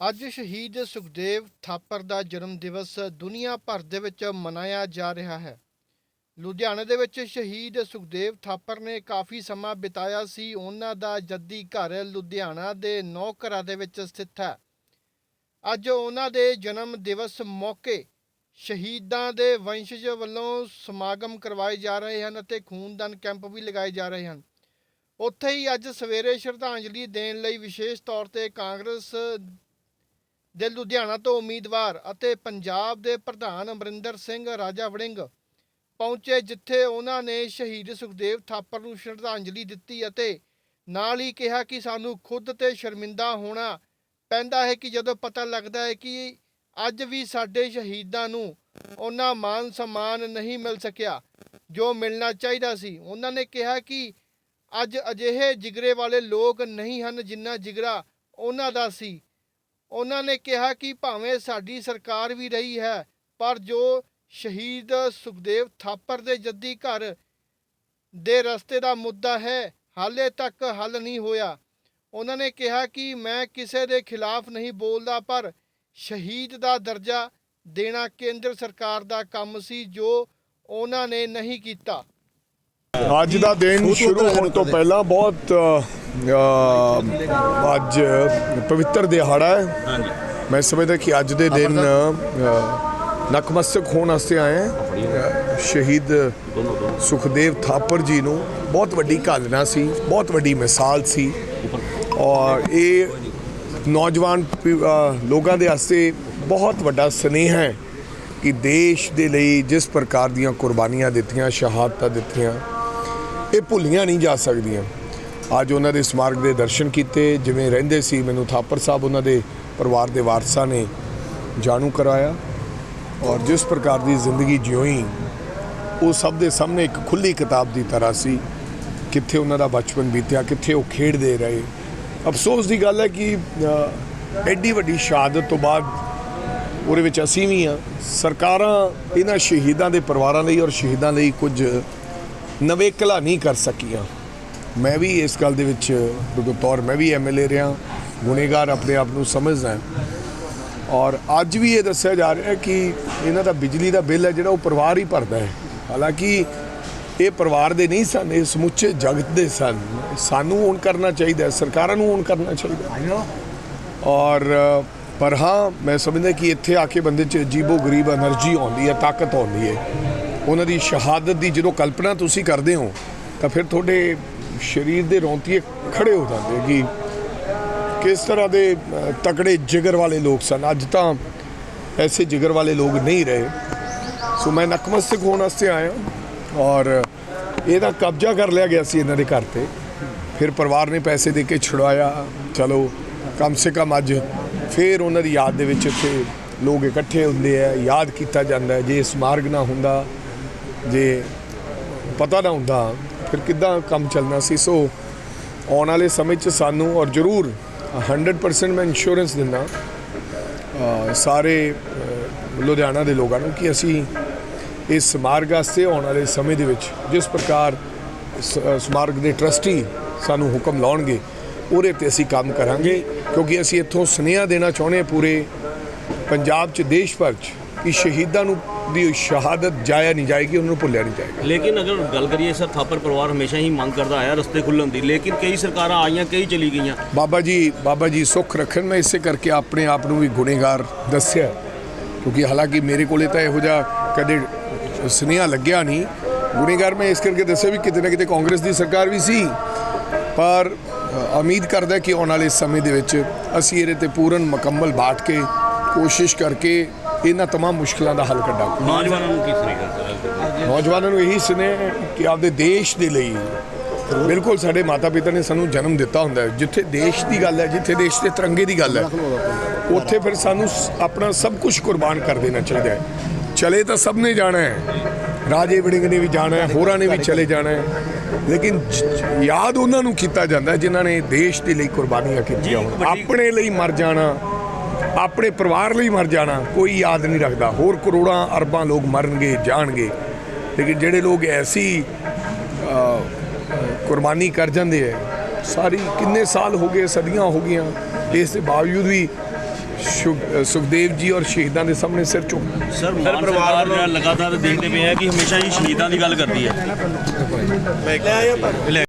ਅੱਜ ਸ਼ਹੀਦ ਸੁਖਦੇਵ ਥਾਪਰ ਦਾ ਜਨਮ ਦਿਵਸ ਦੁਨੀਆ ਭਰ ਦੇ ਵਿੱਚ ਮਨਾਇਆ ਜਾ ਰਿਹਾ ਹੈ। ਲੁਧਿਆਣੇ ਦੇ ਵਿੱਚ ਸ਼ਹੀਦ ਸੁਖਦੇਵ ਥਾਪਰ ਨੇ ਕਾਫੀ ਸਮਾਂ ਬਿਤਾਇਆ ਸੀ। ਉਹਨਾਂ ਦਾ ਜੱਦੀ ਘਰ ਲੁਧਿਆਣਾ ਦੇ ਨੌ ਘਰਾਂ ਦੇ ਵਿੱਚ ਸਥਿਤ ਹੈ। ਅੱਜ ਉਹਨਾਂ ਦੇ ਜਨਮ ਦਿਵਸ ਮੌਕੇ ਸ਼ਹੀਦਾਂ ਦੇ ਵੰਸ਼ਜ ਵੱਲੋਂ ਸਮਾਗਮ ਕਰਵਾਏ ਜਾ ਰਹੇ ਹਨ ਅਤੇ ਖੂਨਦਾਨ ਕੈਂਪ ਵੀ ਲਗਾਏ ਜਾ ਰਹੇ ਹਨ। ਉੱਥੇ ਹੀ ਅੱਜ ਸਵੇਰੇ ਸ਼ਰਧਾਂਜਲੀ ਦੇਣ ਲਈ ਵਿਸ਼ੇਸ਼ ਤੌਰ ਤੇ ਕਾਂਗਰਸ ਦੇ ਲੁਧਿਆਣਾ ਤੋਂ ਉਮੀਦਵਾਰ ਅਤੇ ਪੰਜਾਬ ਦੇ ਪ੍ਰਧਾਨ ਅਮਰਿੰਦਰ ਸਿੰਘ ਰਾਜਾ ਵੜਿੰਗ ਪਹੁੰਚੇ, ਜਿੱਥੇ ਉਹਨਾਂ ਨੇ ਸ਼ਹੀਦ ਸੁਖਦੇਵ ਥਾਪਰ ਨੂੰ ਸ਼ਰਧਾਂਜਲੀ ਦਿੱਤੀ ਅਤੇ ਨਾਲ ਹੀ ਕਿਹਾ ਕਿ ਸਾਨੂੰ ਖੁਦ ਤੇ ਸ਼ਰਮਿੰਦਾ ਹੋਣਾ ਪੈਂਦਾ ਹੈ ਕਿ ਜਦੋਂ ਪਤਾ ਲੱਗਦਾ ਹੈ ਕਿ ਅੱਜ ਵੀ ਸਾਡੇ ਸ਼ਹੀਦਾਂ ਨੂੰ ਉਹਨਾਂ ਮਾਨ ਸਨਮਾਨ ਨਹੀਂ ਮਿਲ ਸਕਿਆ, ਜੋ ਮਿਲਣਾ ਚਾਹੀਦਾ ਸੀ। ਉਹਨਾਂ ਨੇ ਕਿਹਾ ਕਿ ਅੱਜ ਅਜਿਹੇ ਜਿਗਰੇ ਵਾਲੇ ਲੋਕ ਨਹੀਂ ਹਨ ਜਿੰਨਾ ਜਿਗਰਾ ਉਹਨਾਂ ਦਾ ਸੀ। ਉਹਨਾਂ ਨੇ ਕਿਹਾ ਕਿ ਭਾਵੇਂ ਸਾਡੀ ਸਰਕਾਰ ਵੀ ਰਹੀ ਹੈ ਪਰ ਜੋ ਸ਼ਹੀਦ ਸੁਖਦੇਵ ਥਾਪਰ ਦੇ ਜੱਦੀ ਘਰ ਦੇ ਰਸਤੇ ਦਾ ਮੁੱਦਾ ਹੈ ਹਾਲੇ ਤੱਕ ਹੱਲ ਨਹੀਂ ਹੋਇਆ। ਉਹਨਾਂ ਨੇ ਕਿਹਾ ਕਿ ਮੈਂ ਕਿਸੇ ਦੇ ਖਿਲਾਫ ਨਹੀਂ ਬੋਲਦਾ ਪਰ ਸ਼ਹੀਦ ਦਾ ਦਰਜਾ ਦੇਣਾ ਕੇਂਦਰ ਸਰਕਾਰ ਦਾ ਕੰਮ ਸੀ ਜੋ ਉਹਨਾਂ ਨੇ ਨਹੀਂ ਕੀਤਾ। ਅੱਜ ਦਾ ਦਿਨ ਸ਼ੁਰੂ ਹੋਣ ਤੋਂ ਪਹਿਲਾਂ ਬਹੁਤ ਅੱਜ ਪਵਿੱਤਰ ਦਿਹਾੜਾ ਹੈ। ਹਾਂਜੀ। ਮੈਂ ਸਮਝਦਾ ਕਿ ਅੱਜ ਦੇ ਦਿਨ ਨਕਮਸਤਕ ਹੋਣ ਵਾਸਤੇ ਆਏ ਹਾਂ। ਸ਼ਹੀਦ ਸੁਖਦੇਵ ਥਾਪਰ ਜੀ ਨੂੰ ਬਹੁਤ ਵੱਡੀ ਘਾਲਣਾ ਸੀ ਬਹੁਤ ਵੱਡੀ ਮਿਸਾਲ ਸੀ। ਔਰ ਇਹ ਨੌਜਵਾਨ ਲੋਕਾਂ ਦੇ ਵਾਸਤੇ ਬਹੁਤ ਵੱਡਾ ਸਨੇਹ ਹੈ ਕਿ ਦੇਸ਼ ਦੇ ਲਈ ਜਿਸ ਪ੍ਰਕਾਰ ਦੀਆਂ ਕੁਰਬਾਨੀਆਂ ਦਿੱਤੀਆਂ ਸ਼ਹਾਦਤਾਂ ਦਿੱਤੀਆਂ ਇਹ ਭੁੱਲੀਆਂ ਨਹੀਂ ਜਾ ਸਕਦੀਆਂ। ਅੱਜ ਉਹਨਾਂ ਦੇ ਸਮਾਰਕ ਦੇ ਦਰਸ਼ਨ ਕੀਤੇ, ਜਿਵੇਂ ਰਹਿੰਦੇ ਸੀ, ਮੈਨੂੰ ਥਾਪਰ ਸਾਹਿਬ ਉਹਨਾਂ ਦੇ ਪਰਿਵਾਰ ਦੇ ਵਾਰਸਾਂ ਨੇ ਜਾਣੂ ਕਰਾਇਆ ਔਰ ਜਿਸ ਪ੍ਰਕਾਰ ਦੀ ਜ਼ਿੰਦਗੀ ਜਿਉਈ ਉਹ ਸਭ ਦੇ ਸਾਹਮਣੇ ਇੱਕ ਖੁੱਲੀ ਕਿਤਾਬ ਦੀ ਤਰ੍ਹਾਂ ਸੀ, ਕਿੱਥੇ ਉਹਨਾਂ ਦਾ ਬਚਪਨ ਬੀਤਿਆ, ਕਿੱਥੇ ਉਹ ਖੇਡਦੇ ਰਹੇ। ਅਫਸੋਸ ਦੀ ਗੱਲ ਹੈ ਕਿ ਐਡੀ ਵੱਡੀ ਸ਼ਹਾਦਤ ਤੋਂ ਬਾਅਦ ਉਹਦੇ ਵਿੱਚ ਅਸੀਂ ਵੀ ਆ ਸਰਕਾਰਾਂ ਇਹਨਾਂ ਸ਼ਹੀਦਾਂ ਦੇ ਪਰਿਵਾਰਾਂ ਲਈ ਔਰ ਸ਼ਹੀਦਾਂ ਲਈ ਕੁਝ ਨਵੇਕਲਾ ਨਹੀਂ ਕਰ ਸਕੀਆਂ। ਮੈਂ ਵੀ ਇਸ ਗੱਲ ਦੇ ਵਿੱਚ ਬਤੌਰ ਮੈਂ ਵੀ ਐਮਐਲਏ ਰਿਹਾ ਗੁਨੇਗਾਰ ਆਪਣੇ ਆਪ ਨੂੰ ਸਮਝਦਾ ਔਰ ਅੱਜ ਵੀ ਇਹ ਦੱਸਿਆ ਜਾ ਰਿਹਾ ਕਿ ਇਹਨਾਂ ਦਾ ਬਿਜਲੀ ਦਾ ਬਿੱਲ ਹੈ ਜਿਹੜਾ ਉਹ ਪਰਿਵਾਰ ਹੀ ਭਰਦਾ ਹੈ। ਹਾਲਾਂਕਿ ਇਹ ਪਰਿਵਾਰ ਦੇ ਨਹੀਂ ਸਨ ਇਹ ਸਮੁੱਚੇ ਜਗਤ ਦੇ ਸਨ। ਸਾਨੂੰ ਓਨ ਕਰਨਾ ਚਾਹੀਦਾ ਸਰਕਾਰਾਂ ਨੂੰ ਓਨ ਕਰਨਾ ਚਾਹੀਦਾ ਔਰ ਪਰ ਹਾਂ ਮੈਂ ਸਮਝਦਾ ਕਿ ਇੱਥੇ ਆ ਕੇ ਬੰਦੇ 'ਚ ਅਜੀਬੋ ਗਰੀਬ એનર્ਜੀ ਆਉਂਦੀ ਹੈ ਤਾਕਤ ਆਉਂਦੀ ਹੈ। ਉਹਨਾਂ ਦੀ ਸ਼ਹਾਦਤ ਦੀ ਜਦੋਂ ਕਲਪਨਾ ਤੁਸੀਂ ਕਰਦੇ ਹੋ ਤਾਂ ਫਿਰ ਤੁਹਾਡੇ ਸਰੀਰ ਦੇ ਰੌਂਤੀਏ ਖੜੇ ਹੋ ਜਾਂਦੇ ਕਿ ਕਿਸ ਤਰ੍ਹਾਂ ਦੇ ਤਕੜੇ ਜਿਗਰ ਵਾਲੇ ਲੋਕ ਸਨ। ਅੱਜ ਤਾਂ ਐਸੇ ਜਿਗਰ ਵਾਲੇ ਲੋਕ ਨਹੀਂ ਰਹੇ। ਸੋ ਮੈਂ ਨਕਮਸਤਕ ਹੋਣ ਵਾਸਤੇ ਆਇਆ ਔਰ ਇਹਦਾ ਕਬਜ਼ਾ ਕਰ ਲਿਆ ਗਿਆ ਸੀ ਇਹਨਾਂ ਦੇ ਘਰ ਤੇ। ਫਿਰ ਪਰਿਵਾਰ ਨੇ ਪੈਸੇ ਦੇ ਕੇ ਛੁਡਵਾਇਆ। ਚਲੋ, ਕਮ ਸੇ ਕਮ ਅੱਜ ਫਿਰ ਉਹਨਾਂ ਦੀ ਯਾਦ ਦੇ ਵਿੱਚ ਇੱਥੇ ਲੋਕ ਇਕੱਠੇ ਹੁੰਦੇ ਆ। ਯਾਦ ਕੀਤਾ ਜਾਂਦਾ ਜੇ ਸਮਾਰਗ ਨਾ ਹੁੰਦਾ, ਜੇ ਪਤਾ ਨਾ ਹੁੰਦਾ ਫਿਰ ਕਿੱਦਾਂ ਕੰਮ ਚੱਲਣਾ ਸੀ? ਸੋ ਆਉਣ ਵਾਲੇ ਸਮੇਂ 'ਚ ਸਾਨੂੰ ਔਰ ਜ਼ਰੂਰ 100% ਮੈਂ ਇੰਸ਼ੋਰੈਂਸ ਦਿੰਦਾ। ਸਾਰੇ ਲੁਧਿਆਣਾ ਦੇ ਲੋਕਾਂ ਨੂੰ ਕਿ ਅਸੀਂ ਇਸ ਸਮਾਰਗ ਵਾਸਤੇ ਆਉਣ ਵਾਲੇ ਸਮੇਂ ਦੇ ਵਿੱਚ ਜਿਸ ਪ੍ਰਕਾਰ ਸਮਾਰਗ ਦੇ ਟਰਸਟੀ ਸਾਨੂੰ ਹੁਕਮ ਲਾਉਣਗੇ, ਉਹਦੇ ਤੇ ਅਸੀਂ ਕੰਮ ਕਰਾਂਗੇ। ਕਿਉਂਕਿ ਅਸੀਂ ਇੱਥੋਂ ਸੁਨੇਹਾ ਦੇਣਾ ਚਾਹੁੰਦੇ ਹਾਂ ਪੂਰੇ ਪੰਜਾਬ 'ਚ, ਦੇਸ਼ ਭਰ 'ਚ ਕਿ ਸ਼ਹੀਦਾਂ ਨੂੰ ਦੀ ਸ਼ਹਾਦਤ ਜਾਇਆ ਨਹੀਂ ਜਾਏਗੀ ਉਹਨਾਂ ਨੂੰ ਭੁੱਲਿਆ ਨਹੀਂ ਜਾਏਗਾ। ਲੇਕਿਨ ਅਗਰ ਗੱਲ ਕਰੀਏ ਸਰ ਥਾਪਰ ਪਰਿਵਾਰ ਹਮੇਸ਼ਾ ਹੀ ਮੰਗ ਕਰਦਾ ਆਇਆ ਰਸਤੇ ਖੁੱਲਣ ਦੀ। ਲੇਕਿਨ ਕਈ ਸਰਕਾਰਾਂ ਆਈਆਂ ਕਈ ਚਲੀ ਗਈਆਂ। ਬਾਬਾ ਜੀ ਬਾਬਾ ਜੀ ਸੁੱਖ ਰੱਖਣ। ਮੈਂ ਇਸੇ ਕਰਕੇ ਆਪਣੇ ਆਪ ਨੂੰ ਵੀ ਗੁਨੇਗਾਰ ਦੱਸਿਆ ਕਿਉਂਕਿ ਹਾਲਾਂਕਿ ਮੇਰੇ ਕੋਲੇ ਤਾਂ ਇਹੋ ਜਿਹਾ ਕਦੇ ਸੁਨੇਹਾ ਲੱਗਿਆ ਨਹੀਂ। ਗੁਨੇਗਾਰ ਮੈਂ ਇਸ ਕਰਕੇ ਦੱਸਿਆ ਵੀ ਕਿਤੇ ਨਾ ਕਿਤੇ ਕਾਂਗਰਸ ਦੀ ਸਰਕਾਰ ਵੀ ਸੀ। ਪਰ ਉਮੀਦ ਕਰਦਾ ਕਿ ਆਉਣ ਵਾਲੇ ਸਮੇਂ ਦੇ ਵਿੱਚ ਅਸੀਂ ਇਹਦੇ ਤੇ ਪੂਰਨ ਮੁਕੰਮਲ ਬਾਟ ਕੇ ਕੋਸ਼ਿਸ਼ ਕਰਕੇ ਇਹਨਾਂ तमाम ਮੁਸ਼ਕਲਾਂ ਦਾ ਹੱਲ ਕੱਢਾਂਗੇ ਨੌਜਵਾਨਾਂ ਨੂੰ ਕੀ ਸੁਨੇਹਾ ਸਰ ਨੌਜਵਾਨਾਂ ਨੂੰ ਇਹੀ ਸੁਨੇਹਾ ਕਿ ਆਪਦੇ ਦੇਸ਼ ਦੇ ਲਈ ਬਿਲਕੁਲ ਸਾਡੇ ਮਾਤਾ ਪਿਤਾ ਨੇ ਸਾਨੂੰ ਜਨਮ ਦਿੱਤਾ ਹੁੰਦਾ ਹੈ ਜਿੱਥੇ ਦੇਸ਼ ਦੀ ਗੱਲ ਹੈ ਜਿੱਥੇ ਦੇਸ਼ ਦੇ ਤਿਰੰਗੇ ਦੀ ਗੱਲ ਹੈ ਉੱਥੇ ਫਿਰ ਸਾਨੂੰ ਸ- ਆਪਣਾ ਸਭ ਕੁਝ ਕੁਰਬਾਨ ਕਰ ਦੇਣਾ ਚਾਹੀਦਾ ਹੈ ਚਲੇ ਤਾਂ ਸਭ ਨੇ ਜਾਣਾ ਹੈ ਰਾਜੇ ਵੜਿੰਗ ਨੇ ਵੀ ਜਾਣਾ ਹੈ ਹੋਰਾਂ ਨੇ ਵੀ ਚਲੇ ਜਾਣਾ ਹੈ ਲੇਕਿਨ ਜ- ਯਾਦ ਉਹਨਾਂ ਨੂੰ ਕੀਤਾ ਜਾਂਦਾ ਹੈ ਜਿਨ੍ਹਾਂ ਨੇ ਦੇਸ਼ ਦੇ ਲਈ ਕੁਰਬਾਨੀਆਂ ਕੀਤੀਆਂ ਹੋਣ ਵੱਡੀ- ਆਪਣੇ ਲਈ ਮਰ ਜਾਣਾ ਆਪਣੇ ਪਰਿਵਾਰ ਲਈ ਮਰ ਜਾਣਾ ਕੋਈ ਯਾਦ ਨਹੀਂ ਰੱਖਦਾ। ਹੋਰ ਕਰੋੜਾਂ ਅਰਬਾਂ ਲੋਕ ਮਰਨਗੇ ਜਾਣਗੇ। ਲੇਕਿਨ ਜਿਹੜੇ ਲੋਕ ਐਸੀ ਕੁਰਬਾਨੀ ਕਰ ਜਾਂਦੇ ਐ ਸਾਰੀ ਕਿੰਨੇ ਸਾਲ ਹੋ ਗਏ ਸਦੀਆਂ ਹੋ ਗਈਆਂ ਇਸ ਦੇ ਬਾਵਜੂਦ ਵੀ ਸੁਖਦੇਵ ਜੀ ਔਰ ਸ਼ਹੀਦਾਂ ਦੇ ਸਾਹਮਣੇ ਸਿਰ ਝੁਕ ਸਰ ਜਿਹੜਾ ਲਗਾਤਾਰ ਦੇਖਦੇ ਪਏ ਆ ਕਿ ਹਮੇਸ਼ਾ ਹੀ ਸ਼ਹੀਦਾਂ ਦੀ ਗੱਲ ਕਰਦੀ ਹੈ